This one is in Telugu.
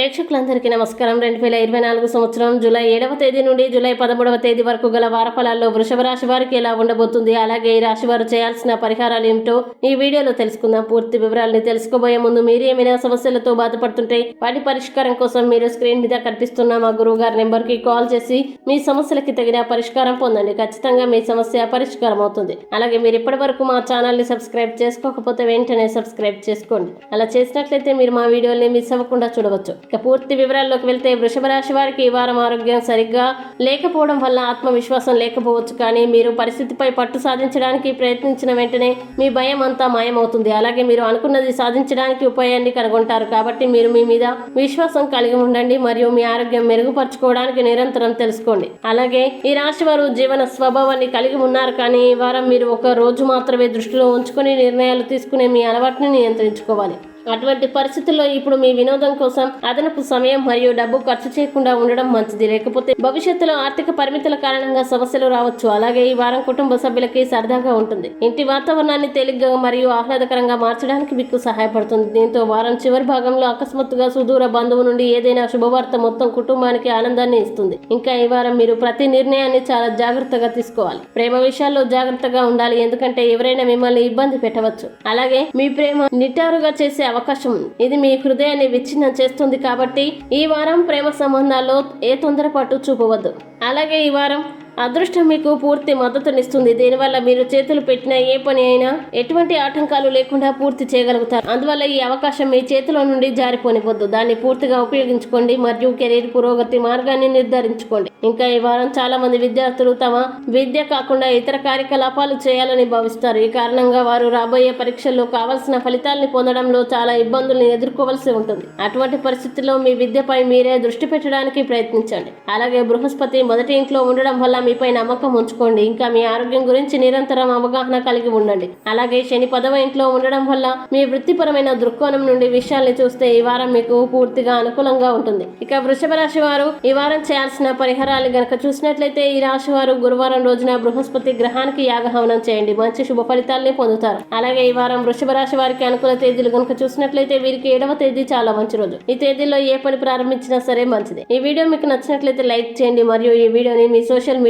ప్రేక్షకులందరికీ నమస్కారం. రెండు వేల ఇరవై నాలుగు సంవత్సరం జూలై ఏడవ తేదీ నుండి జూలై పదమూడవ తేదీ వరకు గల వారఫలాల్లో వృషభ రాశి వారికి ఎలా ఉండబోతుంది అలాగే ఈ రాశి వారు చేయాల్సిన పరిహారాలు ఏమిటో ఈ వీడియోలో తెలుసుకుందాం. పూర్తి వివరాలని తెలుసుకోబోయే ముందు మీరు ఏమైనా సమస్యలతో బాధపడుతుంటే వాటి పరిష్కారం కోసం మీరు స్క్రీన్ మీద కనిపిస్తున్న మా గురువు గారి నెంబర్కి కాల్ చేసి మీ సమస్యలకి తగిన పరిష్కారం పొందండి. ఖచ్చితంగా మీ సమస్య పరిష్కారం అవుతుంది అలాగే మీరు ఇప్పటి వరకు మా ఛానల్ని సబ్స్క్రైబ్ చేసుకోకపోతే వెంటనే సబ్స్క్రైబ్ చేసుకోండి. అలా చేసినట్లయితే మీరు మా వీడియోని మిస్ అవ్వకుండా చూడవచ్చు. ఇక పూర్తి వివరాల్లోకి వెళ్తే వృషభ రాశి వారికి ఈ వారం ఆరోగ్యం సరిగ్గా లేకపోవడం వల్ల ఆత్మవిశ్వాసం లేకపోవచ్చు కానీ మీరు పరిస్థితిపై పట్టు సాధించడానికి ప్రయత్నించిన వెంటనే మీ భయం అంతా మాయమవుతుంది. అలాగే మీరు అనుకున్నది సాధించడానికి ఉపాయాన్ని కనుగొంటారు. కాబట్టి మీరు మీ మీద విశ్వాసం కలిగి ఉండండి మరియు మీ ఆరోగ్యం మెరుగుపరచుకోవడానికి నిరంతరం తెలుసుకోండి. అలాగే ఈ రాశి వారు జీవన స్వభావాన్ని కలిగి ఉన్నారు కానీ ఈ వారం మీరు ఒక రోజు మాత్రమే దృష్టిలో ఉంచుకుని నిర్ణయాలు తీసుకునే మీ అలవాటుని నియంత్రించుకోవాలి. అటువంటి పరిస్థితుల్లో ఇప్పుడు మీ వినోదం కోసం అదనపు సమయం మరియు డబ్బు ఖర్చు చేయకుండా ఉండడం మంచిది. లేకపోతే భవిష్యత్తులో ఆర్థిక పరిమితుల కారణంగా సమస్యలు రావచ్చు. అలాగే ఈ వారం కుటుంబ సభ్యులకి సరదాగా ఉంటుంది. ఇంటి వాతావరణాన్ని తేలిగ్గా మరియు ఆహ్లాదకరంగా మార్చడానికి మీకు సహాయపడుతుంది. దీంతో వారం చివరి భాగంలో అకస్మాత్తుగా సుదూర బంధువు నుండి ఏదైనా శుభవార్త మొత్తం కుటుంబానికి ఆనందాన్ని ఇస్తుంది. ఇంకా ఈ వారం మీరు ప్రతి నిర్ణయాన్ని చాలా జాగ్రత్తగా తీసుకోవాలి. ప్రేమ విషయాల్లో జాగ్రత్తగా ఉండాలి. ఎందుకంటే ఎవరైనా మిమ్మల్ని ఇబ్బంది పెట్టవచ్చు. అలాగే మీ ప్రేమ నిటారుగా చేసే అవకాశం ఉంది. ఇది మీ హృదయాన్ని విచ్ఛిన్నం చేస్తుంది కాబట్టి ఈ వారం ప్రేమ సంబంధాల్లో ఏ తొందరపాటు చూపవద్దు. అలాగే ఈ వారం అదృష్టం మీకు పూర్తి మద్దతునిస్తుంది. దీనివల్ల మీరు చేతులు పెట్టిన ఏ పని అయినా ఎటువంటి ఆటంకాలు లేకుండా పూర్తి చేయగలుగుతారు. అందువల్ల ఈ అవకాశం మీ చేతిలో నుండి జారిపోనివద్దు. దాన్ని పూర్తిగా ఉపయోగించుకోండి మరియు కెరీర్ పురోగతి మార్గాన్ని నిర్ధారించుకోండి. ఇంకా ఈ వారం చాలా మంది విద్యార్థులు తమ విద్య కాకుండా ఇతర కార్యకలాపాలు చేయాలని భావిస్తారు. ఈ కారణంగా వారు రాబోయే పరీక్షల్లో కావాల్సిన ఫలితాల్ని పొందడంలో చాలా ఇబ్బందులను ఎదుర్కోవాల్సి ఉంటుంది. అటువంటి పరిస్థితుల్లో మీ విద్యపై మీరే దృష్టి పెట్టడానికి ప్రయత్నించండి. అలాగే బృహస్పతి మొదటి ఇంట్లో ఉండడం వల్ల మీపై నమ్మకం ఉంచుకోండి. ఇంకా మీ ఆరోగ్యం గురించి నిరంతరం అవగాహన కలిగి ఉండండి. అలాగే శని పదవ ఇంట్లో ఉండడం వల్ల మీ వృత్తిపరమైన దృక్కోణం నుండి విషయాల్ని చూస్తే ఈ వారం మీకు పూర్తిగా అనుకూలంగా ఉంటుంది. ఇక వృషభ రాశి వారు ఈ వారం చేయాల్సిన పరిహారాలు గనక చూసినట్లయితే ఈ రాశి వారు గురువారం రోజున బృహస్పతి గ్రహానికి యాగహవనం చేయండి. మంచి శుభ ఫలితాల్ని పొందుతారు. అలాగే ఈ వారం వృషభ రాశి వారికి అనుకూల తేదీలు గనక చూసినట్లయితే వీరికి ఏడవ తేదీ చాలా మంచి రోజు. ఈ తేదీలో ఏ పని ప్రారంభించినా సరే మంచిది. ఈ వీడియో మీకు నచ్చినట్లయితే లైక్ చేయండి. మరియు ఈ వీడియోని మీ సోషల్ మీడియా